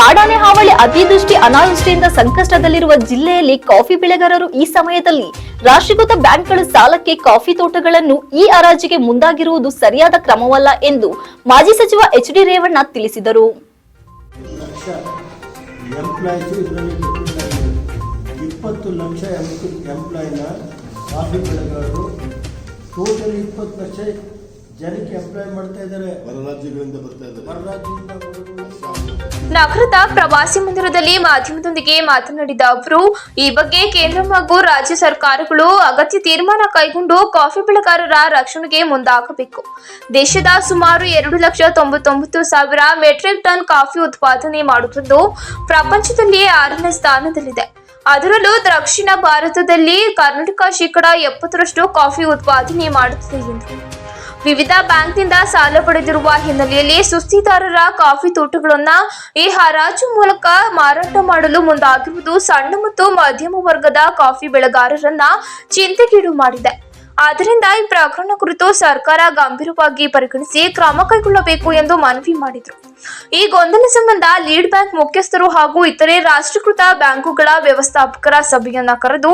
ಕಾಡಾನೆ ಹಾವಳಿ ಅತಿವೃಷ್ಟಿ ಅನಾವೃಷ್ಟಿಯಿಂದ ಸಂಕಷ್ಟದಲ್ಲಿರುವ ಜಿಲ್ಲೆಯಲ್ಲಿ ಕಾಫಿ ಬೆಳೆಗಾರರು ಈ ಸಮಯದಲ್ಲಿ ರಾಷ್ಟ್ರೀಕೃತ ಬ್ಯಾಂಕ್ಗಳ ಸಾಲಕ್ಕೆ ಕಾಫಿ ತೋಟಗಳನ್ನು ಈ ಹರಾಜಿಗೆ ಮುಂದಾಗಿರುವುದು ಸರಿಯಾದ ಕ್ರಮವಲ್ಲ ಎಂದು ಮಾಜಿ ಸಚಿವ ಎಚ್ ಡಿ ರೇವಣ್ಣ ತಿಳಿಸಿದರು. ಲಕ್ಷ ಎಂಪ್ಲಾಯ್ಸು ಇದರಲ್ಲಿ ಲಕ್ಷ ಎಂಪ್ ಕಾಫಿ ಬೆಳೆಗಾರರು ಟೋಟಲ್ ಇಪ್ಪತ್ತು ಲಕ್ಷ ಜನಕ್ಕೆ ಎಂಪ್ಲಾಯ್ ಮಾಡ್ತಾ ಇದ್ದಾರೆ. ಹೊರ ರಾಜ್ಯಗಳಿಂದ ಬರ್ತಾ ಇದ್ದಾರೆ. ಹೊರ ರಾಜ್ಯದಿಂದ ನಗರದ ಪ್ರವಾಸಿ ಮಂದಿರದಲ್ಲಿ ಮಾಧ್ಯಮದೊಂದಿಗೆ ಮಾತನಾಡಿದ ಅವರು, ಈ ಬಗ್ಗೆ ಕೇಂದ್ರ ಹಾಗೂ ರಾಜ್ಯ ಸರ್ಕಾರಗಳು ಅಗತ್ಯ ತೀರ್ಮಾನ ಕೈಗೊಂಡು ಕಾಫಿ ಬೆಳೆಗಾರರ ರಕ್ಷಣೆಗೆ ಮುಂದಾಗಬೇಕು. ದೇಶದ ಸುಮಾರು ಎರಡು ಲಕ್ಷ ತೊಂಬತ್ತೊಂಬತ್ತು ಸಾವಿರ ಮೆಟ್ರಿಕ್ ಟನ್ ಕಾಫಿ ಉತ್ಪಾದನೆ ಮಾಡುತ್ತಿದ್ದು, ಪ್ರಪಂಚದಲ್ಲಿ ಆರನೇ ಸ್ಥಾನದಲ್ಲಿದೆ. ಅದರಲ್ಲೂ ದಕ್ಷಿಣ ಭಾರತದಲ್ಲಿ ಕರ್ನಾಟಕ ಶೇಕಡ ಎಪ್ಪತ್ತರಷ್ಟು ಕಾಫಿ ಉತ್ಪಾದನೆ ಮಾಡುತ್ತಿದೆ ಎಂದರು. ವಿವಿಧ ಬ್ಯಾಂಕ್ನಿಂದ ಸಾಲ ಪಡೆದಿರುವ ಹಿನ್ನೆಲೆಯಲ್ಲಿ ಸುಸ್ತಿದಾರರ ಕಾಫಿ ತೋಟಗಳನ್ನು ಈ ಹರಾಜು ಮೂಲಕ ಮಾರಾಟ ಮಾಡಲು ಮುಂದಾಗಿರುವುದು ಸಣ್ಣ ಮತ್ತು ಮಧ್ಯಮ ವರ್ಗದ ಕಾಫಿ ಬೆಳೆಗಾರರನ್ನ ಚಿಂತೆಗೀಡು ಮಾಡಿದೆ. ಆದ್ದರಿಂದ ಈ ಪ್ರಕರಣ ಕುರಿತು ಸರ್ಕಾರ ಗಂಭೀರವಾಗಿ ಪರಿಗಣಿಸಿ ಕ್ರಮ ಕೈಗೊಳ್ಳಬೇಕು ಎಂದು ಮನವಿ ಮಾಡಿದರು. ಈ ಗೊಂದಲ ಸಂಬಂಧ ಲೀಡ್ ಬ್ಯಾಂಕ್ ಮುಖ್ಯಸ್ಥರು ಹಾಗೂ ಇತರೆ ರಾಷ್ಟ್ರೀಕೃತ ಬ್ಯಾಂಕುಗಳ ವ್ಯವಸ್ಥಾಪಕರ ಸಭೆಯನ್ನ ಕರೆದು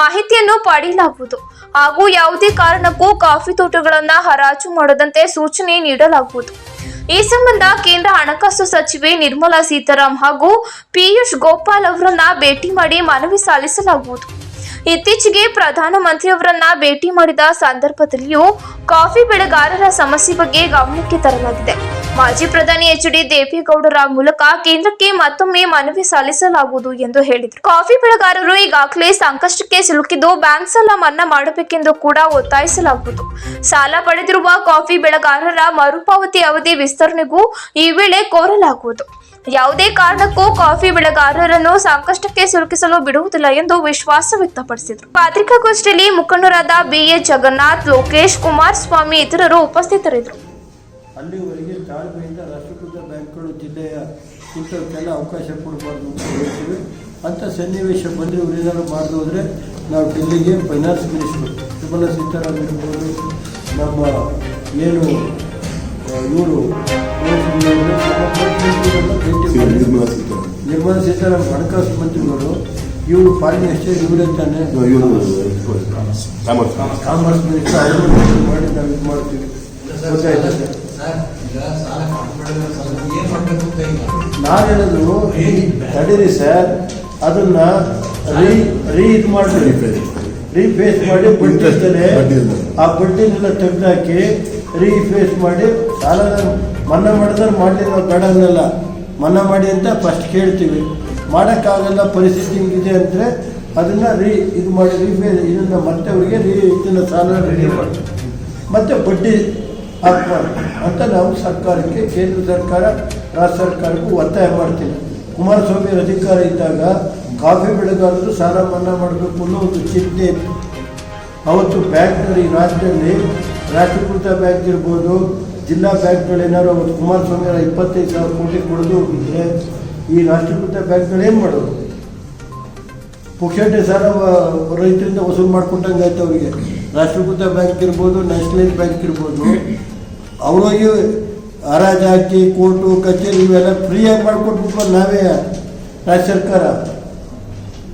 ಮಾಹಿತಿಯನ್ನು ಪಡೆಯಲಾಗುವುದು. ಹಾಗೂ ಯಾವುದೇ ಕಾರಣಕ್ಕೂ ಕಾಫಿ ತೋಟಗಳನ್ನ ಹರಾಜು ಮಾಡದಂತೆ ಸೂಚನೆ ನೀಡಲಾಗುವುದು. ಈ ಸಂಬಂಧ ಕೇಂದ್ರ ಹಣಕಾಸು ಸಚಿವೆ ನಿರ್ಮಲಾ ಸೀತಾರಾಮ್ ಹಾಗೂ ಪಿಯೂಷ್ ಗೋಪಾಲ್ ಅವರನ್ನ ಭೇಟಿ ಮಾಡಿ ಮನವಿ ಸಲ್ಲಿಸಲಾಗುವುದು. ಇತ್ತೀಚೆಗೆ ಪ್ರಧಾನಮಂತ್ರಿಯವರನ್ನ ಭೇಟಿ ಮಾಡಿದ ಸಂದರ್ಭದಲ್ಲಿಯೂ ಕಾಫಿ ಬೆಳೆಗಾರರ ಸಮಸ್ಯೆ ಬಗ್ಗೆ ಗಮನಕ್ಕೆ ತರಲಾಗಿದೆ. ಮಾಜಿ ಪ್ರಧಾನಿ ಎಚ್ ಡಿ ದೇವೇಗೌಡರ ಮೂಲಕ ಕೇಂದ್ರಕ್ಕೆ ಮತ್ತೊಮ್ಮೆ ಮನವಿ ಸಲ್ಲಿಸಲಾಗುವುದು ಎಂದು ಹೇಳಿದರು. ಕಾಫಿ ಬೆಳೆಗಾರರು ಈಗಾಗಲೇ ಸಂಕಷ್ಟಕ್ಕೆ ಸಿಲುಕಿದ್ದು ಬ್ಯಾಂಕ್ ಸಾಲ ಮನ್ನಾ ಮಾಡಬೇಕೆಂದು ಕೂಡ ಒತ್ತಾಯಿಸಲಾಗುವುದು. ಸಾಲ ಪಡೆದಿರುವ ಕಾಫಿ ಬೆಳೆಗಾರರ ಮರುಪಾವತಿ ಅವಧಿ ವಿಸ್ತರಣೆಗೂ ಈ ವೇಳೆ ಕೋರಲಾಗುವುದು. ಯಾವುದೇ ಕಾರಣಕ್ಕೂ ಕಾಫಿ ಬೆಳೆಗಾರರನ್ನು ಸಂಕಷ್ಟಕ್ಕೆ ಸಿಲುಕಿಸಲು ಬಿಡುವುದಿಲ್ಲ ಎಂದು ವಿಶ್ವಾಸ ವ್ಯಕ್ತಪಡಿಸಿದರು. ಪತ್ರಿಕಾಗೋಷ್ಠಿಯಲ್ಲಿ ಮುಖಂಡರಾದ ಬಿಎ. ಜಗನ್ನಾಥ್, ಲೋಕೇಶ್ ಕುಮಾರಸ್ವಾಮಿ ಇತರರು ಉಪಸ್ಥಿತರಿದ್ದರು. ಅಲ್ಲಿವರೆಗೆ ತಾಳ್ಮೆಯಿಂದ ರಾಷ್ಟ್ರೀಕೃತ ಬ್ಯಾಂಕ್ಗಳು, ಜಿಲ್ಲೆಯ ಇಂಥವಕ್ಕೆಲ್ಲ ಅವಕಾಶ ಕೊಡಬಾರ್ದು ಅಂತ ಹೇಳ್ತೀವಿ. ಅಂಥ ಸನ್ನಿವೇಶ ಬಂದರೆ ಏನಾದ್ರು ಮಾಡಿದ್ರು ಹೋದರೆ ನಾವು ಡೆಲ್ಲಿಗೆ ಫೈನಾನ್ಸ್ ಮಿನಿಸ್ಟ್ರು ನಿರ್ಮಲಾ ಸೀತಾರಾಮನ್ ಇರ್ಬೋದು, ನಮ್ಮ ಏನು ಇವರು ನಿರ್ಮಲಾ ಸೀತಾರಾಮನ್ ನಿರ್ಮಲಾ ಸೀತಾರಾಮನ್ ಹಣಕಾಸು ಮಂತ್ರಿಗಳು ಇವರು ಫಾರಿನ್ ಎಕ್ಸ್ಚೇಂಜ್ ಇವರೇ ತಾನೆ ಇವರು ಕಾಮರ್ಸ್. ಕಾಮರ್ಸ್ ಮಿನಿಸ್ಟರ್ ಅವರು ಮಾಡಿ ನಾವು ಇದು ಮಾಡ್ತೀವಿ. ಗೊತ್ತಾಯ್ತಾ? ಸರ್ ಸರ್ ಈಗ ಸಾಲ ಕಟ್ಬಿಡೋದು ಸ್ವಲ್ಪ ಏನ್ ಮಾಡ್ಬೇಕು ಅಂತ ನಾನು ಹೇಳಿದ್ರು ತಡೀರಿ ಸರ್ ಅದನ್ನ ರೀ ರೀ ಇದು ಮಾಡಿ ರೀಪೇಸ್ ಮಾಡಿ ಬಡ್ಡಿ. ಆ ಬಡ್ಡಿನೆಲ್ಲ ತೆಗೆದಾಕಿ ರೀಫೇಸ್ ಮಾಡಿ ಸಾಲನ ಮನ್ನಾ ಮಾಡಿದ್ರೆ ಮಾಡಲಿಲ್ಲ ಬೇಡ ಅನ್ನಲ್ಲ. ಮನ್ನಾ ಮಾಡಿ ಅಂತ ಫಸ್ಟ್ ಕೇಳ್ತೀವಿ. ಮಾಡೋಕ್ಕಾಗಲ್ಲ ಪರಿಸ್ಥಿತಿ ಹಿಂಗಿದೆ ಅಂದರೆ ಅದನ್ನ ರೀ ಇದು ಮಾಡಿ ರೀಫೇಸ್ ಇದನ್ನ ಮತ್ತೆ ಅವರಿಗೆ ರೀ ಇದನ್ನ ಸಾಲ ರೆಡಿ ಮಾಡಿ. ಮತ್ತೆ ಬಡ್ಡಿ ಹಾಕ್ಬಾರ್ದು ಅಂತ ನಾವು ಸರ್ಕಾರಕ್ಕೆ ಕೇಂದ್ರ ಸರ್ಕಾರ ರಾಜ್ಯ ಸರ್ಕಾರಕ್ಕೂ ಒತ್ತಾಯ ಮಾಡ್ತೀವಿ. ಕುಮಾರಸ್ವಾಮಿ ಅಧಿಕಾರ ಇದ್ದಾಗ ಕಾಫಿ ಬೆಳೆಗಾರರು ಸಾಲ ಮನ್ನಾ ಮಾಡಬೇಕು ಅನ್ನೋ ಒಂದು ಚಿಂತೆ. ಅವತ್ತು ಬ್ಯಾಂಕ್ನಲ್ಲಿ ಈ ರಾಜ್ಯದಲ್ಲಿ ರಾಷ್ಟ್ರೀಕೃತ ಬ್ಯಾಂಕ್ ಇರ್ಬೋದು, ಜಿಲ್ಲಾ ಬ್ಯಾಂಕ್ಗಳೇನಾದ್ರು ಅವತ್ತು ಕುಮಾರಸ್ವಾಮಿ ಅವರ ಇಪ್ಪತ್ತೈದು ಸಾವಿರ ಕೋಟಿ ಕೊಡೋದು ಹೋಗಿದ್ರೆ ಈ ರಾಷ್ಟ್ರೀಕೃತ ಬ್ಯಾಂಕ್ಗಳು ಏನು ಮಾಡೋದು? ಪುಕ್ಷಟೆ ಸಾಲ ರೈತರಿಂದ ವಸೂಲು ಮಾಡ್ಕೊಂಡಂಗೆ ಆಯ್ತು ಅವರಿಗೆ. ರಾಷ್ಟ್ರೀಕೃತ ಬ್ಯಾಂಕ್ ಇರ್ಬೋದು, ನ್ಯಾಷನಲೈಸ್ ಬ್ಯಾಂಕ್ ಇರ್ಬೋದು. ಅವರಿಗೆ ಹರಾಜು ಹಾಕಿ, ಕೋರ್ಟು, ಕಚೇರಿ ಇವೆಲ್ಲ ಫ್ರೀಯಾಗಿ ಮಾಡಿಕೊಟ್ಬಿಟ್ಟು ನಾವೇ ರಾಜ್ಯ ಸರ್ಕಾರ.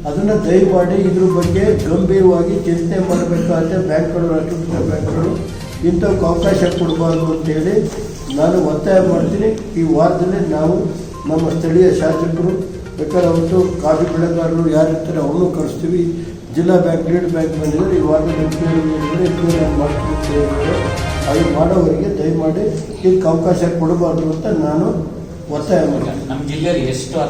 ಅದನ್ನು ದಯಮಾಡಿ ಇದ್ರ ಬಗ್ಗೆ ಗಂಭೀರವಾಗಿ ಚಿಂತನೆ ಅಂತ ಬ್ಯಾಂಕ್ಗಳು, ರಾಷ್ಟ್ರೀಕೃತ ಬ್ಯಾಂಕ್ಗಳು. ಇಂಥವಕ್ಕೆ ಅವಕಾಶ ಕೊಡಬಾರ್ದು ಅಂತೇಳಿ ನಾನು ಒತ್ತಾಯ ಮಾಡ್ತೀನಿ. ಈ ವಾರದಲ್ಲಿ ನಾವು ನಮ್ಮ ಸ್ಥಳೀಯ ಶಾಸಕರು, ಬೇಕಾದ್ರೆ ಅವತ್ತು ಕಾಫಿ ಬೆಳೆಗಾರರು ಯಾರು ಇರ್ತಾರೆ ಅವನು ಕಳಿಸ್ತೀವಿ. ಜಿಲ್ಲಾ ಬ್ಯಾಂಕ್, ಲೀಡ್ ಬ್ಯಾಂಕ್ ಬಂದಿದ್ದಾರೆ. ಈ ಮಾಡ್ತೀವಿ ಮಾಡ್ತೀನಿ ಅಂತ ಹೇಳಿದ್ದಾರೆ. ಅದು ಮಾಡೋವರಿಗೆ ದಯಮಾಡಿ ಇದಕ್ಕೆ ಅವಕಾಶ ಕೊಡಬಾರ್ದು ಅಂತ ನಾನು ಒತ್ತಾಯ ಮಾಡ್ತೀನಿ. ನಮ್ಮ ಜಿಲ್ಲೆಯಲ್ಲಿ ಎಷ್ಟು ಆ